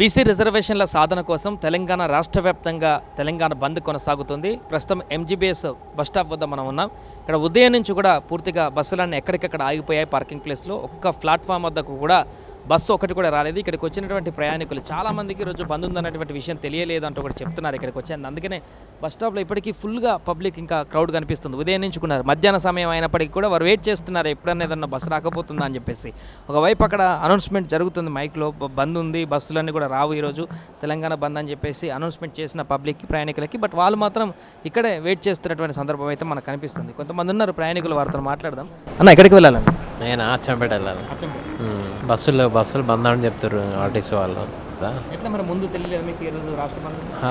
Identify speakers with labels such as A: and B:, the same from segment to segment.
A: BC రిజర్వేషన్ల సాధన కోసం తెలంగాణ రాష్ట్ర వ్యాప్తంగా తెలంగాణ బంద్ కొనసాగుతుంది. ప్రస్తుతం ఎంజీబీఎస్ బస్ స్టాప్ వద్ద మనం ఉన్నాం. ఇక్కడ ఉదయం నుంచి కూడా పూర్తిగా బస్సులన్నీ ఎక్కడికక్కడ ఆగిపోయాయి. పార్కింగ్ ప్లేస్లో ఒక్క ప్లాట్ఫామ్ వద్దకు కూడా బస్సు ఒకటి కూడా రాలేదు. ఇక్కడికి వచ్చినటువంటి ప్రయాణికులు చాలా మందికి ఈరోజు బంద్ ఉందన్నటువంటి విషయం తెలియలేదు అంటూ కూడా చెప్తున్నారు ఇక్కడికి వచ్చాను అందుకనే బస్ స్టాప్లో ఇప్పటికీ ఫుల్గా పబ్లిక్ ఇంకా క్రౌడ్ కనిపిస్తుంది. ఉదయం నుంచి కూడా మధ్యాహ్న సమయం అయినప్పటికీ కూడా వారు వెయిట్ చేస్తున్నారు. ఎప్పుడన్నా ఏదన్నా బస్సు రాకపోతుందా అని చెప్పేసి. ఒకవైపు అక్కడ అనౌన్స్మెంట్ జరుగుతుంది మైక్లో. బంద్ ఉంది బస్సులన్నీ కూడా రావు ఈరోజు. తెలంగాణ బంద్ అని చెప్పేసి అనౌన్స్మెంట్ చేసిన పబ్లిక్కి ప్రయాణికులకి. బట్ వాళ్ళు మాత్రం ఇక్కడే వెయిట్ చేస్తున్నటువంటి సందర్భం అయితే మనకు కనిపిస్తుంది. కొంతమంది ఉన్నారు ప్రయాణికులు వారితో మాట్లాడదాం. అన్న ఎక్కడికి వెళ్ళాలండి?
B: నేను? అచ్చంపేట వెళ్ళాలి. బస్సులు బస్సులు బంద్ అని చెప్తారు ఆర్టీసీ వాళ్ళు.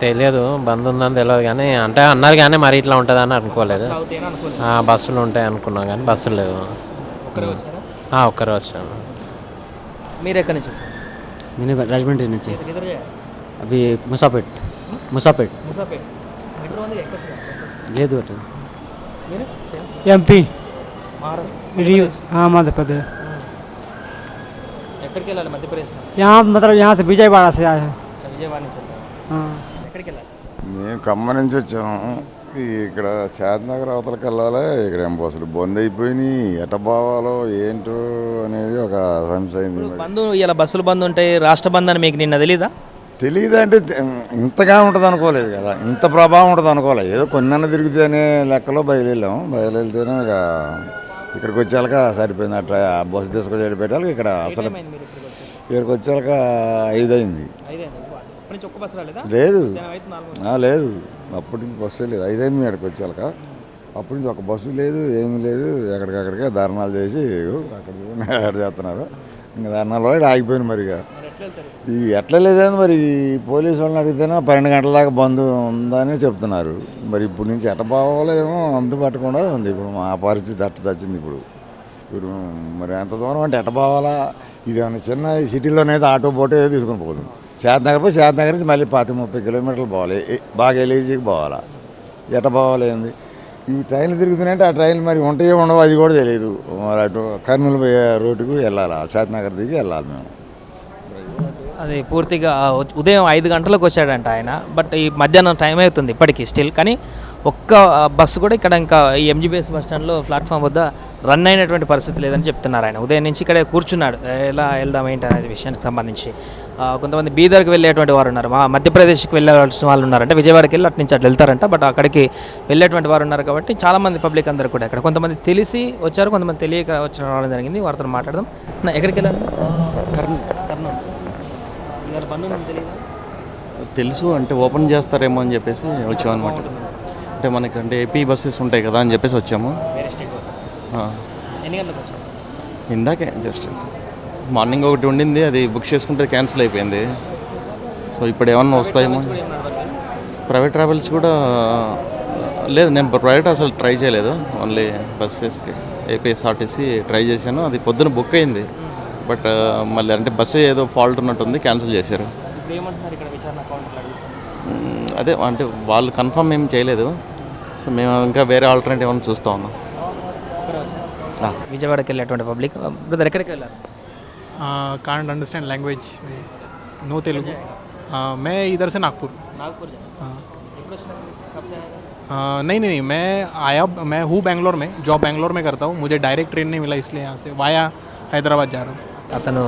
B: తెలియదు. బంద్ ఉందని తెలియదు కానీ అంటే అన్నారు కానీ మరి ఇట్లా ఉంటుంది
A: అని అనుకోలేదు.
B: బస్సులు ఉంటాయి అనుకున్నాం కానీ బస్సులు లేవు.
A: ఒక్కరే
B: వచ్చాను
A: మీరు ఎక్కడి నుంచి నేను
C: రాజమండ్రి నుంచి. అవి
A: ముసాపేట్. ముసాపేట్.
C: లేదు అటు.
D: ఎంపీ.
A: మహారాష్ట్ర. ఎక్కడికి వెళ్ళాలి మధ్యప్రదేశ్
D: यहाँ मतलब यहाँ से विजयवाड़ा से आए हैं
A: విజయవాడ నుంచి వెళ్తారు
D: हाँ
A: ఎక్కడికి వెళ్ళాలి
E: మేము ఖమ్మం నుంచి వచ్చాము ఈ ఇక్కడ శాతనగర్ అవతలకి వెళ్ళాలి ఇక్కడ ఏం బస్సులు బంద్ అయిపోయినాయి ఎట పోవాలో ఏంటో అనేది ఒక సమస్య అయింది మరి.
A: బంధు ఇలా బస్సులు బంద్ ఉంటాయి రాష్ట్ర బంద్ అని మీకు నిన్న తెలీదా
E: తెలీదు అంటే తె- ఇంతగా ఉంటుంది అనుకోలేదు కదా ఇంత ప్రభావం ఉంటుంది అనుకోలేదు ఏదో కొన్ని తిరిగితే అనే లెక్కలో బయలుదేరాము బయలుదేరితేనే ఇక ఇక్కడికి వచ్చాక సరిపోయింది. అట్లా బస్సు తీసుకొచ్చి పెట్టాలి ఇక్కడ అసలు
A: ఇక్కడికి
E: వచ్చాక ఐదు అయింది లేదు. లేదు. అప్పటి నుంచి బస్సు లేదు. ఐదైంది మీ ఇక్కడికి వచ్చాక అప్పటి నుంచి ఒక బస్సు లేదు ఏమీ లేదు. ఎక్కడికక్కడికే ధర్నాలు చేసి అక్కడ చేస్తున్నారు. ఇంకా ధర్నాలు ఆగిపోయింది మరి
A: ఎట్లా
E: ఈ ఎట్లా లేదని మరి? ఈ పోలీసు వాళ్ళని అడిగితేనే పన్నెండు గంటల దాకా బంద్ ఉందని చెప్తున్నారు. మరి ఇప్పుడు నుంచి ఎట్ట పోవాలో ఏమో అంతు పట్టకుండా ఉంది. ఇప్పుడు మా పరిస్థితి అట్ట వచ్చింది ఇప్పుడు. ఇప్పుడు మరి ఎంత దూరం అంటే ఎట్ట పోవాలా? ఇది చిన్న సిటీలోనైతే ఆటో బోటే తీసుకుని పోదు. శాతనగర్ పోయి శాతనగర్ నుంచి మళ్ళీ పాతి ముప్పై కిలోమీటర్లు పోవాలి. బాగా ఎలేజీకి పోవాలా? ఎట్ట పోవాలేంది ఇవి ట్రైన్లు తిరుగుతున్నాయంటే ఆ ట్రైన్లు మరి ఉంటాయో ఉండవో అది కూడా తెలియదు మరి అటు కర్నూలు పోయే రోడ్డుకు వెళ్ళాలి? నగర్ దిగి వెళ్ళాలి మేము.
A: అది పూర్తిగా ఉదయం ఐదు గంటలకు వచ్చాడంట ఆయన. బట్ ఈ మధ్యాహ్నం టైం అవుతుంది ఇప్పటికీ స్టిల్. కానీ ఒక్క బస్సు కూడా ఇక్కడ ఇంకా ఈ ఎంజీబీఎస్ బస్ స్టాండ్లో ప్లాట్ఫామ్ వద్ద రన్ అయినటువంటి పరిస్థితి లేదని చెప్తున్నారు ఆయన. ఉదయం నుంచి ఇక్కడే కూర్చున్నాడు. ఎలా వెళ్దాం ఏంటి అనేది విషయానికి సంబంధించి. కొంతమంది బీదర్కి వెళ్ళేటువంటి వారు ఉన్నారు. మా మధ్యప్రదేశ్కి వెళ్ళవలసిన వాళ్ళు ఉన్నారంటే. విజయవాడకి వెళ్ళి అటు నుంచి అట్లా వెళ్తారంట. బట్ అక్కడికి వెళ్ళేటువంటి వారు ఉన్నారు కాబట్టి చాలామంది పబ్లిక్ అందరు కూడా ఇక్కడ. కొంతమంది తెలిసి వచ్చారు కొంతమంది తెలియక వచ్చిన రావడం జరిగింది. వారితో మాట్లాడదాం. ఎక్కడికి వెళ్ళాలి? తెలియదా
F: తెలుసు అంటే ఓపెన్ చేస్తారేమో అని చెప్పేసి వచ్చాము అనమాట అంటే మనకి అంటే ఏపీ బస్సెస్ ఉంటాయి కదా అని చెప్పేసి వచ్చాము.
A: ఎన్ని గంటలకు వచ్చారు
F: ఇందాకే జస్ట్ మార్నింగ్ ఒకటి ఉండింది అది బుక్ చేసుకుంటే క్యాన్సిల్ అయిపోయింది. సో ఇప్పుడు ఏమన్నా వస్తాయేమో. ప్రైవేట్ ట్రావెల్స్ కూడా లేదు నేను ప్రైవేట్ అసలు ట్రై చేయలేదు. ఓన్లీ బస్సెస్కి ఏపీఎస్ఆర్టీసీ ట్రై చేశాను. అది పొద్దున బుక్ అయింది. బట్ మళ్ళీ అంటే బస్సు ఏదో ఫాల్ట్ ఉన్నట్టు ఉంది క్యాన్సిల్ చేశారు. అదే అంటే వాళ్ళు కన్ఫర్మ్ ఏం చేయలేదు. సో మేము ఇంకా వేరే ఆల్టర్నేటివ్ ఏమైనా చూస్తూ ఉన్నాం.
A: విజయవాడకి వెళ్ళేటువంటి పబ్లిక్ బ్రదర్ ఎక్కడికి వెళ్ళారు?
G: Can't understand language no Telugu మే ఇదర్
A: నాగ్పూర్ నాగ్పూర్
G: नागपुर नहीं नहीं मैं आया मैं हूँ बैंगलोर में जॉब बैंगलोर में करता हूँ मुझे डायरेक्ट ट्रेन नहीं मिला इसलिए यहाँ से वाया हैदराबाद जा रहा हूँ
A: అతను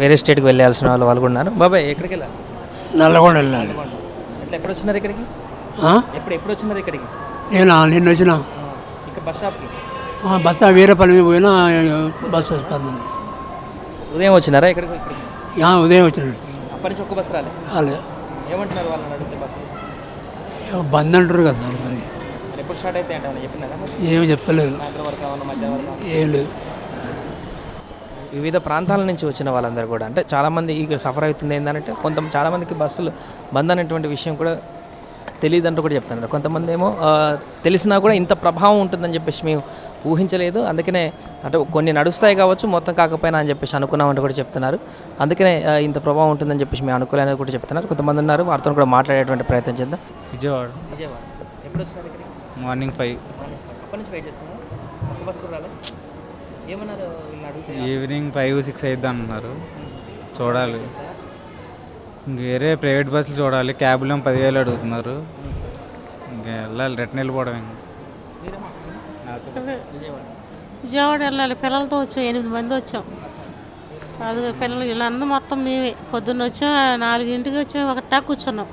A: వేరే స్టేట్కి వెళ్ళాల్సిన వాళ్ళు వాళ్ళు కూడా ఉన్నారు. బాబాయ్ ఎక్కడికి వెళ్ళారు
H: నల్లగొండ వెళ్ళాలి.
A: ఎట్లా ఎప్పుడు వచ్చినారు ఇక్కడికి? ఎప్పుడు ఎప్పుడు వచ్చినారు ఇక్కడికి?
H: నేనా? నిన్న వచ్చిన.
A: ఇక్కడ బస్ స్టాప్కి?
H: ఆ, బస్తా వేరే పని మీద పోయినా బస్సు వస్తుంది.
A: ఉదయం వచ్చినారా ఇక్కడికి?
H: ఉదయం వచ్చినాడు
A: అప్పటి నుంచి ఒక్క బస్సు రాలే?
H: అలే
A: ఏమంటున్నారు వాళ్ళని అడిగితే బస్సు?
H: బంద్ అంటారు కదా సార్ మరి
A: ఎప్పుడు స్టార్ట్ అయితే
H: ఏమి చెప్పలేదు. ఏం లేదు.
A: వివిధ ప్రాంతాల నుంచి వచ్చిన వాళ్ళందరూ కూడా. అంటే చాలామంది ఇక్కడ సఫర్ అవుతుంది ఏంటంటే కొంత చాలామందికి బస్సులు బంద్ అనేటువంటి విషయం కూడా తెలియదంటూ కూడా చెప్తున్నారు. కొంతమంది ఏమో తెలిసినా కూడా ఇంత ప్రభావం ఉంటుందని చెప్పేసి మేము ఊహించలేదు. అందుకనే అంటే కొన్ని నడుస్తాయి కావచ్చు మొత్తం కాకపోయినా అని చెప్పేసి అనుకున్నామని కూడా చెప్తున్నారు. అందుకనే ఇంత ప్రభావం ఉంటుందని చెప్పేసి మేము అనుకోలేదని కూడా చెప్తున్నారు. కొంతమంది ఉన్నారు వారితో కూడా మాట్లాడేటువంటి ప్రయత్నం చేద్దాం.
I: విజయవాడ.
A: విజయవాడ. ఎప్పుడు
I: మార్నింగ్ ఫైవ్.
A: అప్పటి నుంచి వెయిట్ చేస్తున్నారు? ఒక్క బస్ కూడా ఏమన్నారు?
I: ఈవినింగ్ ఫైవ్ సిక్స్ అయిద్ది అంటున్నారు చూడాలి. వేరే ప్రైవేట్ బస్సులు చూడాలి. క్యాబ్లో పదివేలు అడుగుతున్నారు. ఇంకా వెళ్ళాలి. రిటర్న్ వెళ్ళిపోవడం.
J: విజయవాడ. వెళ్ళాలి. పిల్లలతో వచ్చాం. ఎనిమిది మంది వచ్చాం. అది పిల్లలు వీళ్ళందరూ మొత్తం మేమే. పొద్దున్న వచ్చాం. నాలుగింటికి వచ్చాం. ఒకటా కూర్చున్నాం.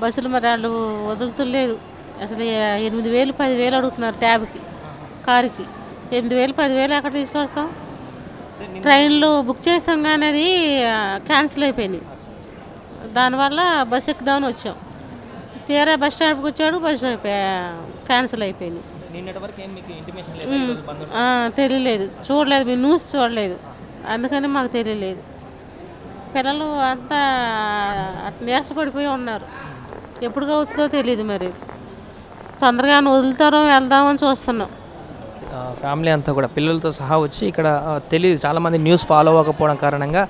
J: బస్సులు మరి వాళ్ళు వదులుతులేదు. అసలు ఎనిమిది వేలు పదివేలు అడుగుతున్నారు ట్యాబ్కి కారుకి. ఎనిమిది వేలు పదివేలు ఎక్కడ తీసుకొస్తాం? ట్రైన్లు బుక్ చేసాం కానీ అది క్యాన్సిల్ అయిపోయినాయి. దానివల్ల బస్ ఎక్కుదామని వచ్చాం. తీరా బస్ స్టాండ్కి వచ్చాడు బస్ క్యాన్సిల్ అయిపోయింది. తెలియలేదు. చూడలేదు మేము న్యూస్ చూడలేదు. అందుకని మాకు తెలియలేదు. పిల్లలు అంతా నీరసపడిపోయి ఉన్నారు. ఎప్పుడు అవుతుందో తెలియదు మరి. తొందరగా వదులుతారో వెళ్దామని చూస్తున్నాం.
A: ఫ్యామిలీ అంతా కూడా పిల్లలతో సహా వచ్చి ఇక్కడ తెలియదు చాలామంది న్యూస్ ఫాలో అవ్వకపోవడం కారణంగా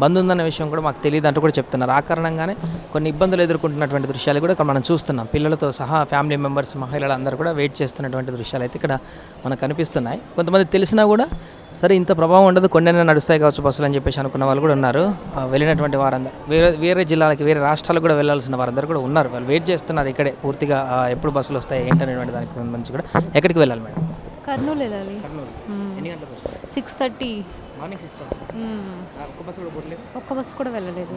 A: బంద్ ఉందన్న విషయం కూడా మాకు తెలియదు అంటూ కూడా చెప్తున్నారు. ఆ కారణంగానే కొన్ని ఇబ్బందులు ఎదుర్కొంటున్నటువంటి దృశ్యాలు కూడా ఇక్కడ మనం చూస్తున్నాం. పిల్లలతో సహా ఫ్యామిలీ మెంబర్స్ మహిళలు అందరూ కూడా వెయిట్ చేస్తున్నటువంటి దృశ్యాలు అయితే ఇక్కడ మనకు కనిపిస్తున్నాయి. కొంతమంది తెలిసినా కూడా సరే ఇంత ప్రభావం ఉండదు కొన్నైనా నడుస్తాయి కావచ్చు బస్సులు అని చెప్పేసి అనుకున్న వాళ్ళు కూడా ఉన్నారు. వెళ్ళినటువంటి వారందరూ వేరే వేరే జిల్లాలకి వేరే రాష్ట్రాలకు కూడా వెళ్ళాల్సిన వారందరూ కూడా ఉన్నారు. వాళ్ళు వెయిట్ చేస్తున్నారు ఇక్కడే పూర్తిగా ఎప్పుడు బస్సులు వస్తాయి ఏంటనేటువంటి దానికి సంబంధించి కూడా ఎక్కడికి వెళ్ళాలి మేడం?
K: కర్నూలు వెళ్ళాలి. సిక్స్ థర్టీ
A: మార్నింగ్ సిక్స్ ఒక్క బస్సు కూడా
K: ఒక్క బస్సు కూడా వెళ్ళలేదు.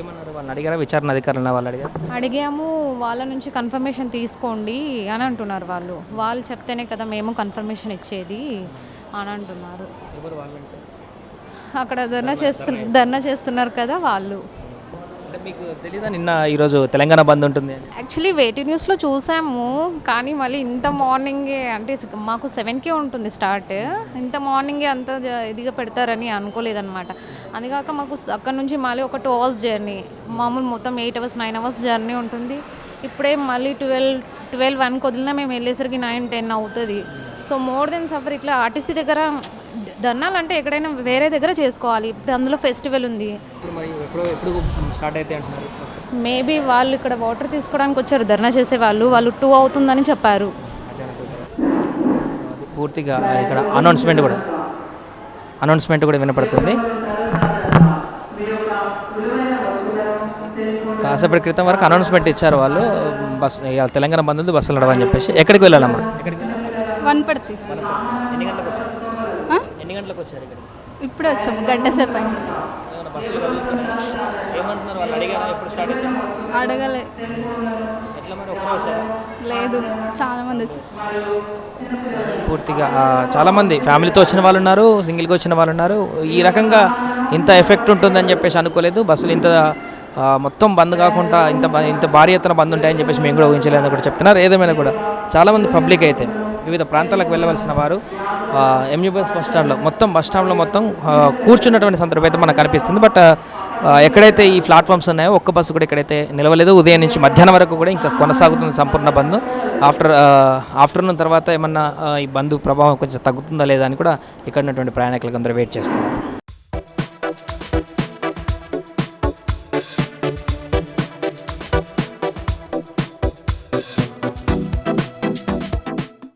A: ఏమన్నారు? వాళ్ళని అడిగారా? విచారణ అధికారులు వాళ్ళు అడిగారు?
K: అడిగాము వాళ్ళ నుంచి కన్ఫర్మేషన్ తీసుకోండి అని అంటున్నారు వాళ్ళు. వాళ్ళు చెప్తేనే కదా మేము కన్ఫర్మేషన్ ఇచ్చేది అని అంటున్నారు. అక్కడ ధర్నా చేస్తు ధర్నా చేస్తున్నారు కదా వాళ్ళు.
A: అంటే మీకు తెలీదా నిన్న ఈరోజు తెలంగాణ బంద్ ఉంటుంది
K: యాక్చువల్లీ వేటి న్యూస్లో చూసాము. కానీ మళ్ళీ ఇంత మార్నింగే అంటే మాకు సెవెన్కే ఉంటుంది స్టార్ట్. ఇంత మార్నింగే అంత ఇదిగా పెడతారని అనుకోలేదన్నమాట. అందుకాక మాకు అక్కడ నుంచి మళ్ళీ ఒక టూ అవర్స్ జర్నీ. మామూలు మొత్తం eight hours nine hours journey ఉంటుంది. ఇప్పుడే మళ్ళీ ట్వెల్వ్ ట్వెల్వ్ వన్కి వదిలినా మేము వెళ్ళేసరికి నైన్ టెన్ అవుతుంది. సో మోర్ దెన్ సఫర్ ఇట్లా ఆర్టీసీ దగ్గర ధర్నాలు అంటే ఎక్కడైనా వేరే దగ్గర చేసుకోవాలి. ఇప్పుడు అందులో ఫెస్టివల్ ఉంది.
A: ఇప్పుడు మరి ఎప్పుడు ఎప్పుడు స్టార్ట్ అయితే అంటున్నారు? బస్సు?
K: మేబీ వాళ్ళు ఇక్కడ వాటర్ తీసుకోవడానికి వచ్చారు. ధర్నా చేసే వాళ్ళు వాళ్ళు టూ అవుతుందని చెప్పారు.
A: పూర్తిగా ఇక్కడ అనౌన్స్మెంట్ కూడా. అనౌన్స్మెంట్ కూడా వినపడుతుంది. కాసేపటి క్రితం వరకు అనౌన్స్మెంట్ ఇచ్చారు వాళ్ళు. బస్ తెలంగాణ బంద్ ఉంది బస్సులు నడవని చెప్పేసి. ఎక్కడికి వెళ్ళాలమ్మా? ఎక్కడికి
K: వన్ పడితే
A: ఎన్ని గంటలకు గంటలకు వచ్చారు ఇక్కడ
K: ఇప్పుడే వచ్చాము గంట సేపు అయింది?
A: ఏమంటున్నారు? వాళ్ళు అడిగారా ఎప్పుడు స్టార్ట్
K: అడగలే.
A: ఎట్లా మరి? ఒక్కరే వచ్చారా?
K: లేదు చాలా మంది వచ్చారు.
A: పూర్తిగా ఆ, చాలామంది ఫ్యామిలీతో వచ్చిన వాళ్ళు ఉన్నారు సింగిల్గా వచ్చిన వాళ్ళు ఉన్నారు. ఈ రకంగా ఇంత ఎఫెక్ట్ ఉంటుందని చెప్పేసి అనుకోలేదు. బస్సులు ఇంత ఆ, మొత్తం బంద్ కాకుండా ఇంత బ- ఇంత భారీ ఎత్తున బంద్ ఉంటాయని చెప్పేసి మేము కూడా ఊహించలేదని కూడా చెప్తున్నారు. ఏదేమైనా కూడా చాలామంది పబ్లిక్ అయితే. వివిధ ప్రాంతాలకు వెళ్ళవలసిన వారు ఎంయూబస్ బస్ బస్ స్టాండ్లో మొత్తం బస్ స్టాండ్లో మొత్తం కూర్చున్నటువంటి సందర్భం అయితే మనకు కనిపిస్తుంది. బట్ ఎక్కడైతే ఈ ప్లాట్ఫామ్స్ ఉన్నాయో ఒక్క బస్సు కూడా ఎక్కడైతే నిలవలేదు. ఉదయం నుంచి మధ్యాహ్నం వరకు కూడా ఇంకా కొనసాగుతుంది సంపూర్ణ బంద్. ఆఫ్టర్ ఆఫ్టర్నూన్ తర్వాత ఏమన్నా ఈ బంద్ ప్రభావం కొంచెం తగ్గుతుందా లేదా అని కూడా ఇక్కడ ఉన్నటువంటి ప్రయాణికులకు అందరూ వెయిట్ చేస్తున్నారు.